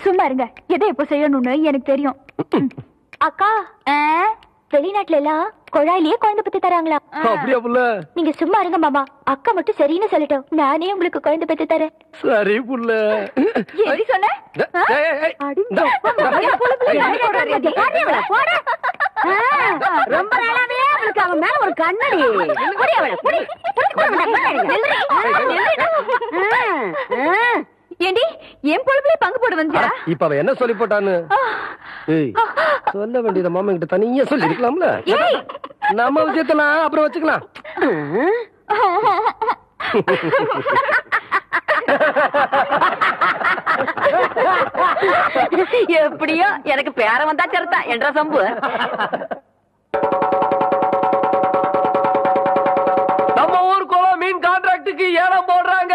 சும்மா இருங்க எதை எப்போ செய்யணும்னு எனக்கு தெரியும். அக்கா வெளிநாட்டுல எல்லாம் குழாயிலேயே குழந்தை பத்தி தராங்களா நீங்க சும்மா இருங்க மாமா அக்கா மட்டும் சரின்னு சொல்லிட்டோம் நானே உங்களுக்கு குழந்தை பத்தி தரேன் சரி புள்ள எப்படி சொன்ன ரொம்ப நாளாவே அவளுக்கு அவன் மேல ஒரு கண்ணடி புடி அவளை, புடி. ஏண்டி என் பொழுப்புல பங்கு போட வந்தியா? அட, இப்ப அவ என்ன சொல்லி போட்டான்னு? ஏய் சொல்ல வேண்டியத மாமா கிட்ட தனியா சொல்லி இருக்கலாம்ல ஏய். நம்ம விஷயத்தெல்லாம் அப்புறம் வச்சுக்கலாம். எப்படியோ எனக்கு பேர வந்தா சரிதான் என்ற சம்பு? நம்ம ஊர் குளம் மீன் கான்ட்ராக்டுக்கு ஏலம் போடுறாங்க.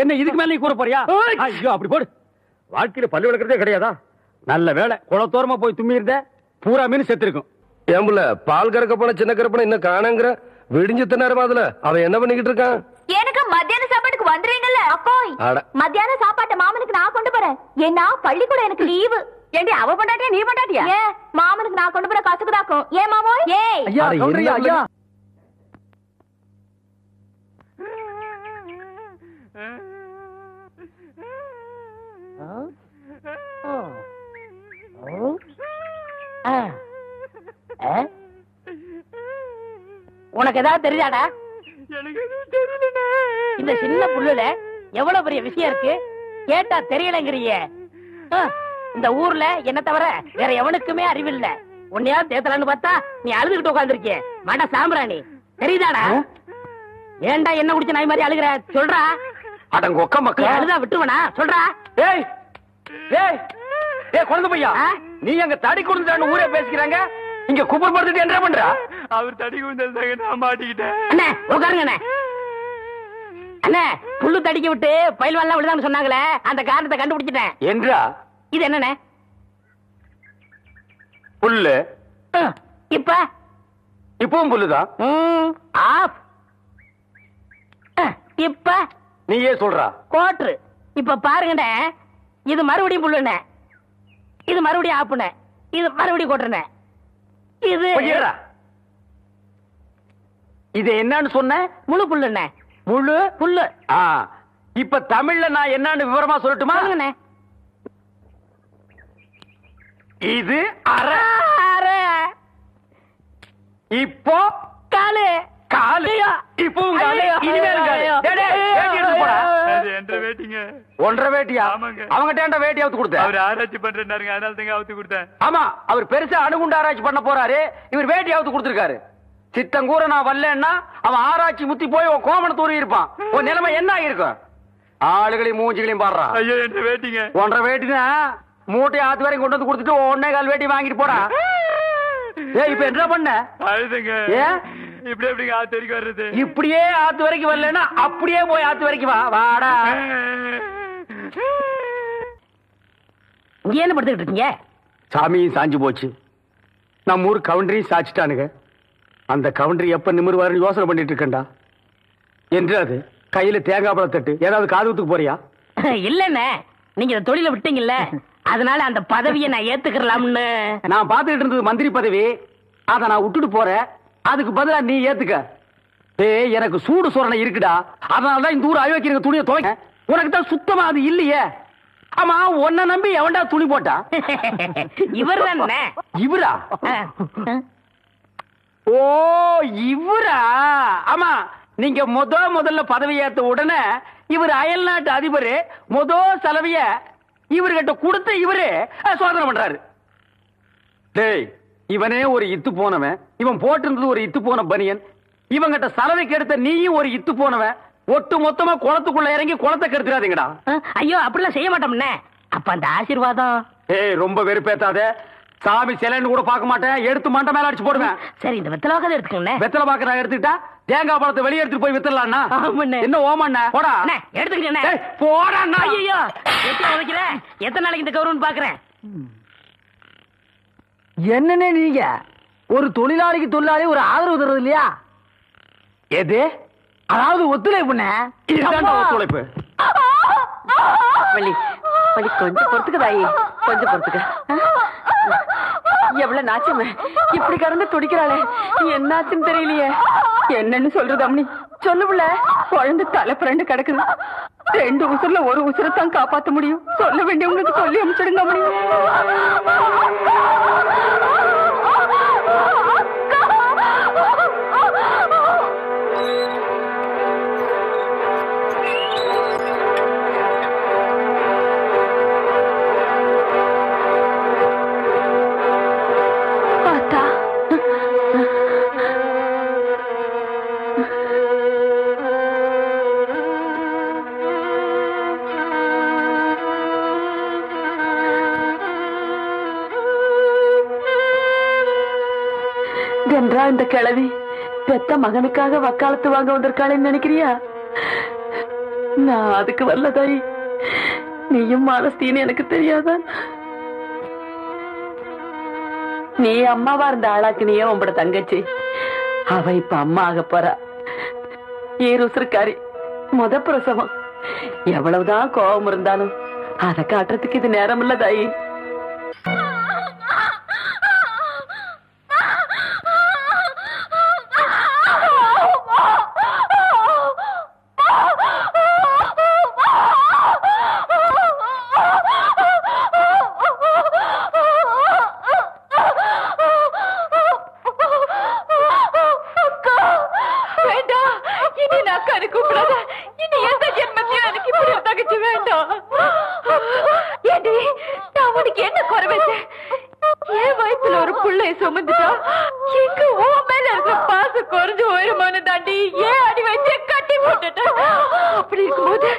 என்ன இதுக்கு மேல நீ கூற போறியா? ஐயோ அப்படி போடு. வாழ்க்கையில பல்லு விளக்குறதே கிடையாதா? நல்ல வேலை. குளத்தோரமா போய் தும்மி இருந்த பூரா மீன் செத்து இருக்கும் ஏன் புள்ள பால் கறக்க போன சின்ன கறப்பன இன்னும் காணங்கிற விடிஞ்ச நேரமா அதுல? அவன் என்ன பண்ணிக்கிட்டு இருக்கான்? எனக்கு மத்தியான சாப்பாட்டுக்கு வந்துருவீங்கல்ல? அக்கோய் அட. மத்தியான சாப்பாட்டை மாமனுக்கு நான் கொண்டு போறேன். ஏன்னா பள்ளிக்கூடம் எனக்கு லீவு ஏண்டி அவ பொண்டாட்டியா நீ பொண்டாட்டியா? ஏன் மாமனுக்கு நான் கொண்டு போற கசுக்குதாக்கும் ஏன் மாமோய்? ஏய்! ஐயா அட, கவுண்டரையா, என்ன ஐயா உனக்கு ஏதாவது தெரியாடா இந்த சின்ன புல்லுல எவ்வளவு பெரிய விஷயம் இருக்கு? கேட்டா தெரியலங்கிறிய. இந்த ஊர்ல என்ன தவிர வேற எவனுக்குமே அறிவில்ல. உன்னையா தேத்தலான்னு பார்த்தா நீ அழுதுகிட்டு உட்காந்துருக்கிய மட சாம்பிராணி. தெரியுதாடா? ஏன்டா என்ன குடிச்ச நாய் மாதிரி அழுகுற? சொல்றா. அடங்க ஒக்க நீ மக்கா. அழுதா விட்டுவனா சொல்றா. ஏய் ஏய் ஏய் குழந்தை பையா? நீ அங்க தடி கொடுத்தான்னு ஊரே பேசிக்கிறாங்க. இங்க குப்பர் படுத்துட்டு என்ன பண்ற? அவர் தடி குந்தல் நான் மாட்டிக்கிட்டேன். அண்ணே உட்காருங்க அண்ணே. அண்ணே புல்லு தடிக்க விட்டு பயில்வான்லாம் விடுதான்னு சொன்னாங்களே அந்த காரணத்தை கண்டுபிடிச்சிட்டேன். என்றா? இது என்னண்ணே? புல்லு. இப்ப? இப்பவும் புல்லுதான் ஆஃப். இப்ப? நீயே சொல்றா. கோட்ரு இப்ப பாருங்கண்ணே இது மறுபடியும் புல்லுண்ணே. இது மறுபடியும் ஆப்புண்ணே. இது மறுபடியும் கோட்டுண்ணே இது. இது என்னன்னு சொன்ன? முழு புல்லுண்ணே முழு புல்லு. ஆ இப்ப தமிழ்ல நான் என்னன்னு விவரமா சொல்லட்டுமா? சொல்லுங்கண்ணே. இது அரை அரை. இப்போ காலு. காலு. வேட்டிங்க. ஒன்றரை வேட்டியா? ஆமாங்க. அவங்கிட்ட வேட்டி அவுத்து கொடுத்த? அவர் ஆராய்ச்சி பண்றாருங்க அதனால தாங்க அவுத்து கொடுத்தேன். ஆமா அவர் பெருசா அணுகுண்டு ஆராய்ச்சி பண்ண போறாரு. இவர் வேட்டி அவுத்து கொடுத்திருக்காரு. சித்தங்கூர நான் வரலன்னா அவன் ஆராய்ச்சி முத்தி போய் உன் கோமண தூரி இருப்பான். உன் நிலைமை என்ன ஆயிருக்கும் ஆளுகளையும் மூஞ்சிகளையும் பாடுறான் ஐயோ என்ற வேட்டிங்க? ஒன்றரை வேட்டினா மூட்டை ஆத்து வரைக்கும் கொண்டு வந்து கொடுத்துட்டு ஒன்னே கால் வேட்டி வாங்கிட்டு போடா. ஏய் இப்ப என்ன பண்ண? அழுதுங்க. ஏன்? இப்படி எப்படிங்க ஆத்து வரைக்கும் வர்றது? இப்படியே ஆத்து வரைக்கும் வரலன்னா அப்படியே போய் ஆத்து வரைக்கும் வா. வாடா. இங்க என்ன படுத்துக்கிட்டு இருக்கீங்க? சாமியும் சாஞ்சு போச்சு. நம்ம ஊர் கவுண்டரையும் சாச்சிட்டானுங்க. அந்த கவுண்டரி எப்ப நிமிருவாருன்னு யோசனை பண்ணிட்டு இருக்கேன்டா. என்று அது கையில தேங்காய் பழம் தட்டு ஏதாவது காதுகுத்துக்கு போறியா? இல்லண்ணே நீங்க இந்த தொழில விட்டீங்கல்ல அதனால அந்த பதவியை நான் ஏத்துக்கலாம்னு நான் பார்த்துக்கிட்டு இருந்தது மந்திரி பதவி அதை நான் விட்டுட்டு போறேன். அதுக்கு பதிலா நீ ஏத்துக்க. ஏய் எனக்கு சூடு சொரணை இருக்குடா. அதனால தான் இந்த ஊர் அயோக்கியங்க துணியை துவைக்க உனக்கு தான் சுத்தமா அது இல்லையே. ஆமா உன்னை நம்பி எவன்டா துணி போட்டா இவர்? இவரா ஓ இவரா? ஆமா நீங்க முத முதல்ல பதவி ஏத்த உடனே இவர் அயல் நாட்டு அதிபர் முத செலவிய இவர்கிட்ட கொடுத்த இவரு சோதனை பண்றாரு. டேய் இவனே ஒரு இத்து போனவன். இவன் போட்டிருந்தது ஒரு இத்து போன பனியன். இவங்கிட்ட சலவைக்கு எடுத்த நீயும் ஒரு இத்து போனவன். ஒட்டு மொத்தமா குளத்துக்குள்ள இறங்கி குளத்தை கெடுத்துறாதீங்கடா. ஐயோ அப்படிலாம் செய்ய மாட்டோம்னே. அப்ப அந்த ஆசீர்வாதம்? ஏய் ரொம்ப வெறுப்பேத்தாத. சாமி சிலைன்னு கூட பார்க்க மாட்டேன். எடுத்து மண்டை மேல அடிச்சு போடுவேன். சரி இந்த வெத்தலாக எடுத்துக்கோண்ணே வெத்தலை பாக்க நான் எடுத்துக்கிட்டா தேங்காய் பழத்தை வெளியே எடுத்துட்டு போய் வித்துடலாம்னா ஆமாண்ணே. என்ன ஓமண்ண? போடா. அண்ணே, எடுத்துக்கிட்டேண்ணே. ஏய், போடாண்ணா. ஐயோ எத்தனை உதைக்கிற எத்தனை நாளைக்கு இந்த கௌரவம் பாக்குறேன் என்னன்னே நீங்க? ஒரு தொழிலாளிக்கு தொழிலாளி ஒரு ஆதரவு தர்றது இல்லையா? எது? அதாவது ஒத்துழைப்புண்ணே ஒத்துழைப்பு. வள்ளி வள்ளி கொஞ்சம் பொறுத்துக்கு தாயி. கொஞ்சம் பொறுத்துக்க. எவ்வளவு நாச்சமே? இப்படி கடந்து துடிக்கிறாளே. என்னாச்சுன்னு தெரியலையே. என்னன்னு சொல்றது அம்மனி சொல்லுவில குழந்தை தலை பிறண்டு கிடக்குது. ரெண்டு உசுர்ல ஒரு உசுரை தான் காப்பாத்த முடியும். சொல்ல வேண்டியவங்களுக்கு சொல்லி அனுப்பிச்சிடுங்க அம்மனி என்றா இந்த கிழவி? பெத்த மகனுக்காக வக்காலத்து வாங்க வந்திருக்காளேன்னு நினைக்கிறியா? நான் அதுக்கு வரல தாயி நீயும் மாலஸ்தீன்னு எனக்கு தெரியாதா? நீ அம்மாவா இருந்த ஆளாக்கு நீயே உங்களோட தங்கச்சி. அவ இப்ப அம்மா ஆக போறா. ஈருசுருக்காரி முத பிரசவம். எவ்வளவுதான் கோபம் இருந்தாலும் அதை காட்டுறதுக்கு இது நேரம் இல்ல தாயி இனி நான் கரு கூப்பிடாத. இனி எந்த ஜென்மத்தையும் எனக்கு இப்படி ஒரு தங்கச்சி வேண்டாம். ஏடி நான் உனக்கு என்ன குறை வச்சேன் என் வயசுல ஒரு புள்ளைய சுமந்துட்டா எங்க ஓ மேல இருக்கிற பாசம் குறைஞ்சு போயிருமான்னு தாண்டி ஏன் அடி வச்சு கட்டி போட்டுட்டேன் அப்படி இருக்கும்போது